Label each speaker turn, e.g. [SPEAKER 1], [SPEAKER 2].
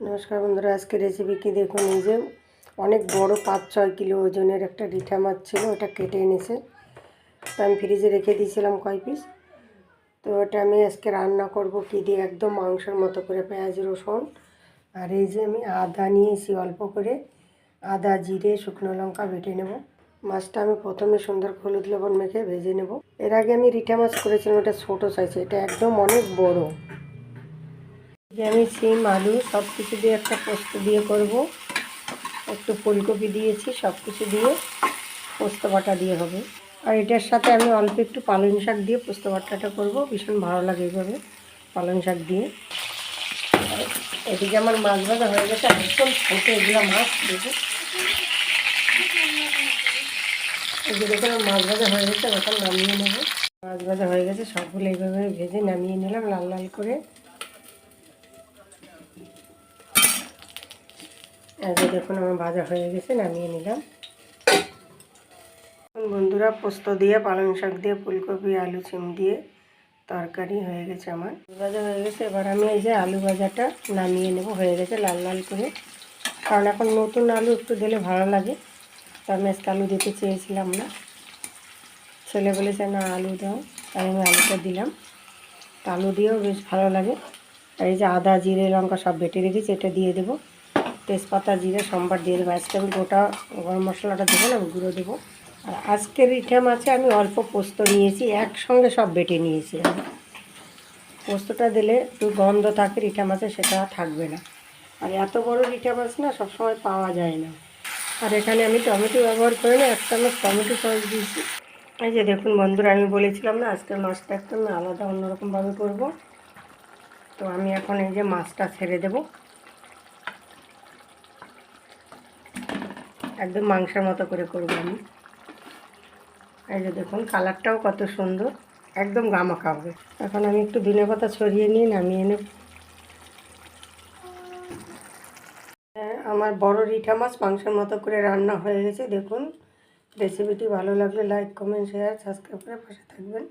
[SPEAKER 1] নমস্কার বন্ধুরা আজকে রেসিপি কি দেখুন? এই যে অনেক বড় পাঁচ ছয় কিলো ওজনের একটা রিঠা মাছ ছিল, ওটা কেটে এনেছে। তো আমি ফ্রিজে রেখে দিয়েছিলাম কয় পিস তো ওটা আমি আজকে রান্না করব কি দিয়ে? একদম মাংসের মতো করে পেঁয়াজ, রসুন। আর এই যে আমি আদা নিয়েছি অল্প করে। আদা, জিরে, শুকনো লঙ্কা বেটে নেব। মাছটা আমি প্রথমে সুন্দর হলুদ লবণ মেখে ভেজে নেব। এর আগে আমি রিঠা মাছ করেছিলাম, ওটা ছোটো সাইজে এটা একদম অনেক বড়। যে আমি সিম, আলু সব কিছু দিয়ে একটা পোস্ত দিয়ে করব। একটু ফুলকপি দিয়েছি সব কিছু দিয়ে পোস্ত বাটা দিয়ে হবে। আর এটার সাথে আমি অল্প একটু পালং শাক দিয়ে পোস্ত বাটাটা করব, ভীষণ ভালো লাগে এইভাবে পালং শাক দিয়ে। এদিকে আমার মাছ ভাজা হয়ে গেছে একদম ছোটো এগুলো মাছ দেখো যে দেখুন মাছ ভাজা হয়ে গেছে, এখন নামিয়ে নেব। মাছ ভাজা হয়ে গেছে, সবগুলো এইভাবে ভেজে নামিয়ে নিলাম, লাল লাল করে। এই দেখুন আমার ভাজা হয়ে গেছে, নামিয়ে নিলাম। বন্ধুরা পোস্ত দিয়ে, পালং শাক দিয়ে, ফুলকপি, আলু সিম দিয়ে তরকারি হয়ে গেছে আমার। ভাজা হয়ে গেছে, এবার আমি এই যে আলু ভাজাটা নামিয়ে নেব, হয়ে গেছে লাল লাল করে। কারণ এখন নতুন আলু একটু দিলে ভালো লাগে। তো আমি আজকে আলু দিতে চেয়েছিলাম না। ছেলে বলেছে, না, আলু দাও। তাই আমি আলুটা দিলাম। তো আলু দিয়েও বেশ ভালো লাগে। আর এই যে আদা, জিরে, লঙ্কা সব বেটে রেখেছি, এটা দিয়ে দেবো। তেজপাতা, জিরে, সম্বার, দিয়ে দেবো আজকে আমি গোটা গরম মশলাটা দেবো না গুঁড়ো দেবো। আর আজকের ইঠা মাছে আমি অল্প পোস্ত নিয়েছি, একসঙ্গে সব বেটে নিয়েছি আমি। পোস্তটা দিলে একটু গন্ধ থাকে রিঠা মাছে সেটা থাকবে না। আর এত বড় রিঠা মাছ না, সবসময় পাওয়া যায় না। আর এখানে আমি টমেটো ব্যবহার করে না, একটা আমি টমেটো সস দিয়েছি। এই যে দেখুন বন্ধুরা, আমি বলেছিলাম না, আজকের মাছটা একদম আলাদা, অন্যরকমভাবে করব। তো আমি এখন এই যে মাছটা ছেড়ে দেবো। একদম মাংসের মতো করে করব আমি। এই যে দেখুন কালারটাও কত সুন্দর একদম গামাখা হবে। এখন আমি একটু ধনে পাতা ছড়িয়ে নিয়ে নামিয়ে নেব। হ্যাঁ, আমার বড় রিঠা মাছ মাংসের মতো করে রান্না হয়ে গেছে দেখুন। রেসিপিটি ভালো লাগলে লাইক কমেন্ট শেয়ার সাবস্ক্রাইব করে পাশে থাকবেন।